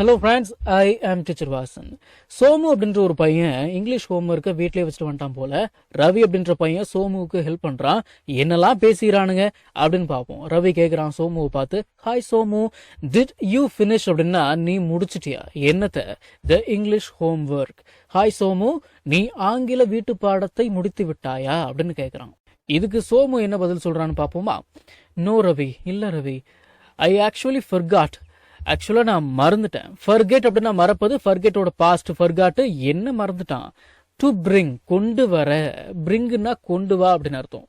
Hello friends I ஆம் teacher Vasan Somu அப்படின்ற ஒரு பையன் இங்கிலீஷ் ஹோம் ஒர்க்கை வீட்லயே வச்சுட்டு வந்துட்டான் போல. ரவி அப்படின்ற பையன் சோமுவுக்கு ஹெல்ப் பண்ணுறான் என்னெல்லாம் பேசிக்கிறானுங்க அப்படின்னு பார்ப்போம். ரவி கேட்குறான் சோமுவை பார்த்து hi Somu did you finish அப்படின்னா நீ முடிச்சிட்டியா? என்னத்தை? The English home work hi Somu நீ ஆங்கில வீட்டு பாடத்தை முடித்து விட்டாயா? அப்படின்னு கேட்குறான் இதுக்கு சோமு என்ன பதில் சொல்கிறான்னு பார்ப்போமா? நோ ரவி. இல்லை ரவி. ஐ ஆக்சுவலி ஃபர்காட் ஆக்சுவலாக நான் மறந்துட்டேன். ஃபர்கெட் அப்படின்னா மறப்பது ஃபர்கெட்டோட பாஸ்ட் ஃபர்காட்டு என்ன மறந்துட்டான்? டு பிரிங் கொண்டு வர. பிரிங்குன்னா கொண்டு வா அப்படின்னு அர்த்தம்.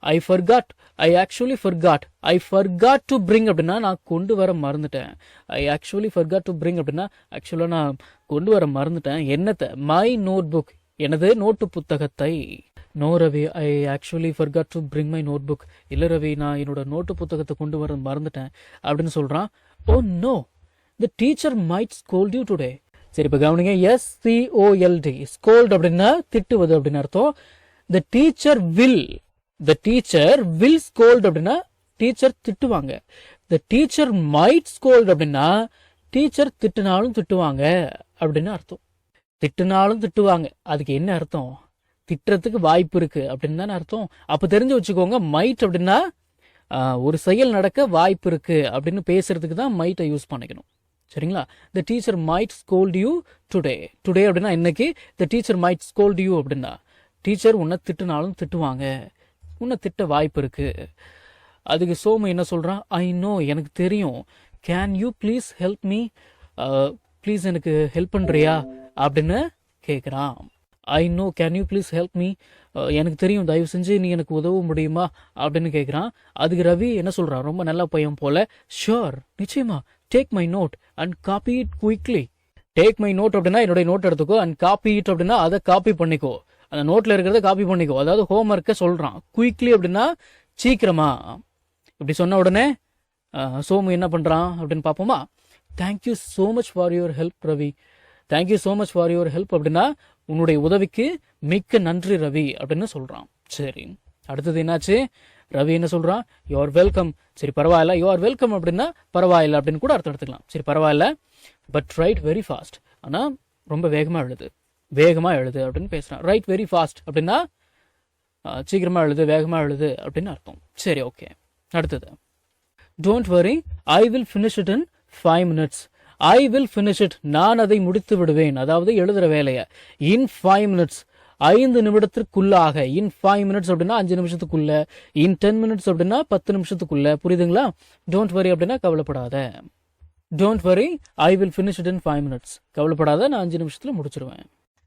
I forgot I actually forgot I forgot to bring அப்படின்னா நான் கொண்டு வர மறந்துட்டேன். I actually forgot to bring அப்படின்னா ஆக்சுவலாக நான் கொண்டு வர மறந்துட்டேன். என்னத்தை? மை நோட் புக் எனது நோட்டு புத்தகத்தை. No Ravi I actually forgot to bring my notebook இல்லை ரவி நான் என்னோட நோட்டு புத்தகத்தை கொண்டு வர மறந்துட்டேன் அப்படின்னு சொல்கிறான் ஓ no the teacher might scold you today சரி இப்போ கவனிங்க. எஸ் சிஓஎல்டி ஸ்கோல்ட் அப்படின்னா திட்டுவது அப்படின்னு அர்த்தம். The teacher will the teacher will scold அப்படின்னா டீச்சர் திட்டுவாங்க. த டீச்சர் மைட் ஸ்கோல்ட் அப்படின்னா டீச்சர் திட்டுனாலும் திட்டுவாங்க அப்படின்னு அர்த்தம். திட்டுனாலும் திட்டுவாங்க. அதுக்கு என்ன அர்த்தம்? திட்டுறதுக்கு வாய்ப்பு இருக்கு அப்படின்னு தானே அர்த்தம். அப்ப தெரிஞ்சு வச்சுக்கோங்க. மைட் அப்படின்னா ஒரு செயல் நடக்க வாய்ப்பு இருக்குது அப்படின்னு பேசுறதுக்கு தான் மைட்டை யூஸ் பண்ணிக்கணும். சரிங்களா? The teacher might scold you today today அப்படின்னா இன்னைக்கு the teacher might scold you அப்படின்னா டீச்சர் உன்னை திட்டுனாலும் திட்டுவாங்க. உன்னை திட்ட வாய்ப்பு இருக்கு. அதுக்கு சோமு என்ன சொல்கிறான் ஐ நோ எனக்கு தெரியும். Can you please help me please எனக்கு ஹெல்ப் பண்ணுறியா அப்படின்னு கேட்குறான் I know can you please help me எனக்கு தெரியும் தயவு செஞ்சு நீ எனக்கு உதவ முடியுமா? அப்படின்னு கேட்குறான் அதுக்கு ரவி என்ன சொல்கிறான் ரொம்ப நல்ல பையன் போல ஷுர் நிச்சயமா take my note and copy it quickly take my note அப்படின்னா என்னுடைய நோட் எடுத்துக்கோ அண்ட் காப்பி இட் அப்படின்னா அதை காப்பி பண்ணிக்கோ. அந்த நோட்ல இருக்கிறத காப்பி பண்ணிக்கோ. அதாவது ஹோம் ஒர்க்கை சொல்கிறான் குயிக்லி அப்படின்னா சீக்கிரமா. இப்படி சொன்ன உடனே uh, சோமு என்ன பண்ணுறான் அப்படின்னு பார்ப்போமா? Thank you so much for your help Ravi thank you so much for your help அப்படின்னா உன்னுடைய உதவிக்கு மிக்க நன்றி ரவி அப்படின்னு சொல்றான். சரி. அடுத்தது என்னாச்சு? ரவி என்ன சொல்றான்? யூ ஆர் வெல்கம் சரி பரவாயில்ல. யூ ஆர் வெல்கம் அப்படின்னா பரவாயில்ல அப்படின்னு கூட அர்த்தம் எடுத்துக்கலாம். சரி பரவாயில்ல. பட் ரைட் வெரி ஃபாஸ்ட் ஆனா ரொம்ப வேகமா எழுது. வேகமா எழுது அப்படின்னு பேசுறான். ரைட் வெரி ஃபாஸ்ட் அப்படின்னா சீக்கிரமாக சீக்கிரமா எழுது வேகமா எழுது அப்படின்னு அர்த்தம். சரி ஓகே அடுத்தது. Don't worry I will finish it in five minutes I will finish it நான் அதை முடித்து விடுவேன். அதாவது எழுதுற வேலையை. இன் ஃபைவ் மினிட்ஸ் ஐந்து நிமிடத்திற்குள்ளாக. இன் ஃபைவ் மினிட்ஸ் அப்படின்னா அஞ்சு நிமிஷத்துக்குள்ள. இன் டென் மினிட்ஸ் அப்படின்னா பத்து நிமிஷத்துக்குள்ள. புரியுதுங்களா? டோன்ட் வரி அப்படின்னா கவலைப்படாத. Don't worry I will finish it in five minutes கவலைப்படாத. நான் அஞ்சு நிமிஷத்துல முடிச்சிருவேன்.